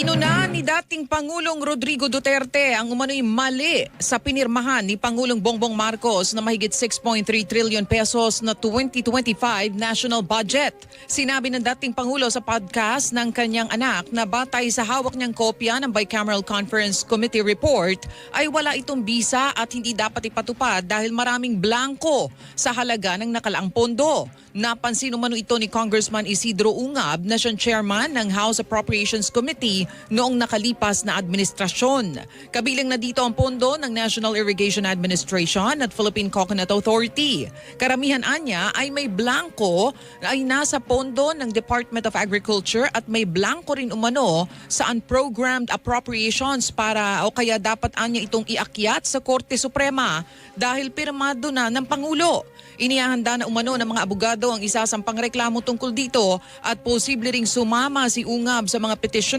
Pinuna ni dating Pangulong Rodrigo Duterte ang umano'y mali sa pinirmahan ni Pangulong Bongbong Marcos na mahigit 6.3 trillion pesos na 2025 national budget. Sinabi ng dating Pangulo sa podcast ng kanyang anak na batay sa hawak niyang kopya ng Bicameral Conference Committee report ay wala itong bisa at hindi dapat ipatupad dahil maraming blanco sa halaga ng nakalaang pondo. Napansin umano ito ni Congressman Isidro Ungab na siyang chairman ng House Appropriations Committee noong nakalipas na administrasyon. Kabilang na dito ang pondo ng National Irrigation Administration at Philippine Coconut Authority. Karamihan anya ay may blanco ay nasa pondo ng Department of Agriculture at may blanco rin umano sa unprogrammed appropriations para o kaya dapat anya itong iakyat sa Korte Suprema dahil pirmado na ng Pangulo. Inihahanda na umano ng mga abogado ang isasampang reklamo tungkol dito at posible ring sumama si Ungab sa mga petisyon